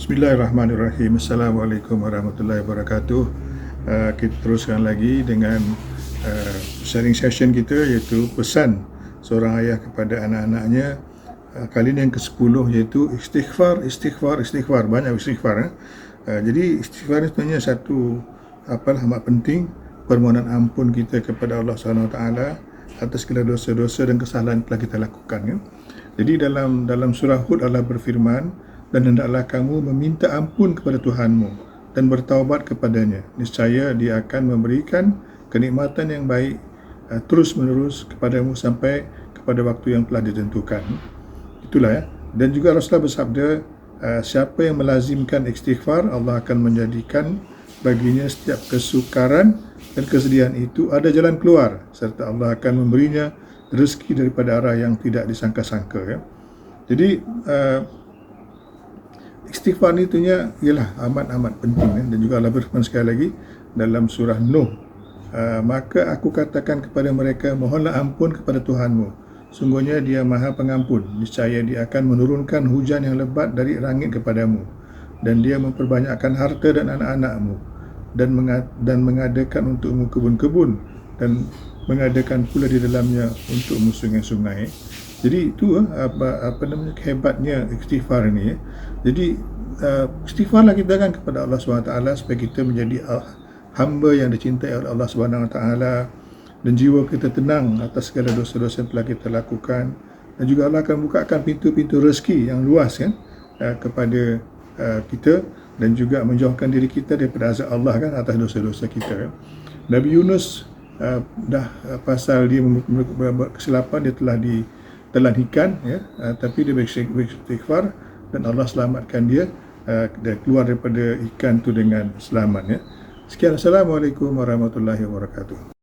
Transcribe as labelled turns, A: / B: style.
A: Bismillahirrahmanirrahim. Assalamualaikum warahmatullahi wabarakatuh. Uh, kita teruskan lagi dengan uh, sharing session kita iaitu pesan seorang ayah kepada anak-anaknya. Uh, kali ini yang ke-10 iaitu istighfar, istighfar, istighfar. Banyak istighfar. Eh? Uh, jadi istighfar ini sebenarnya satu apa amat penting permohonan ampun kita kepada Allah SWT atas segala dosa-dosa dan kesalahan yang telah kita lakukan. Ya? Jadi dalam dalam surah Hud Allah berfirman, dan hendaklah kamu meminta ampun kepada Tuhanmu dan bertaubat kepadanya. Niscaya dia akan memberikan kenikmatan yang baik uh, terus menerus kepadamu sampai kepada waktu yang telah ditentukan. Itulah ya. Dan juga Rasulullah bersabda, uh, siapa yang melazimkan istighfar, Allah akan menjadikan baginya setiap kesukaran dan kesedihan itu ada jalan keluar serta Allah akan memberinya rezeki daripada arah yang tidak disangka-sangka ya. Jadi uh, istighfar ni tentunya ialah amat-amat penting eh? dan juga Allah berfirman sekali lagi dalam surah Nuh uh, maka aku katakan kepada mereka mohonlah ampun kepada Tuhanmu. Sungguhnya dia maha pengampun. Niscaya dia akan menurunkan hujan yang lebat dari langit kepadamu. Dan dia memperbanyakkan harta dan anak-anakmu. Dan dan mengadakan untukmu kebun-kebun. Dan mengadakan pula di dalamnya untukmu sungai-sungai jadi itu eh, apa apa namanya kehebatnya istighfar ini ya. Jadi uh, istighfarlah kita kan kepada Allah SWT supaya kita menjadi uh, hamba yang dicintai oleh Allah SWT dan jiwa kita tenang atas segala dosa-dosa yang telah kita lakukan dan juga Allah akan bukakan pintu-pintu rezeki yang luas kan uh, kepada uh, kita dan juga menjauhkan diri kita daripada azab Allah kan atas dosa-dosa kita. Nabi Yunus uh, dah uh, pasal dia membuat kesilapan dia telah di telan ikan ya. Uh, tapi dia beristighfar dan Allah selamatkan dia uh, dia keluar daripada ikan tu dengan selamat ya. Sekian. Assalamualaikum warahmatullahi wabarakatuh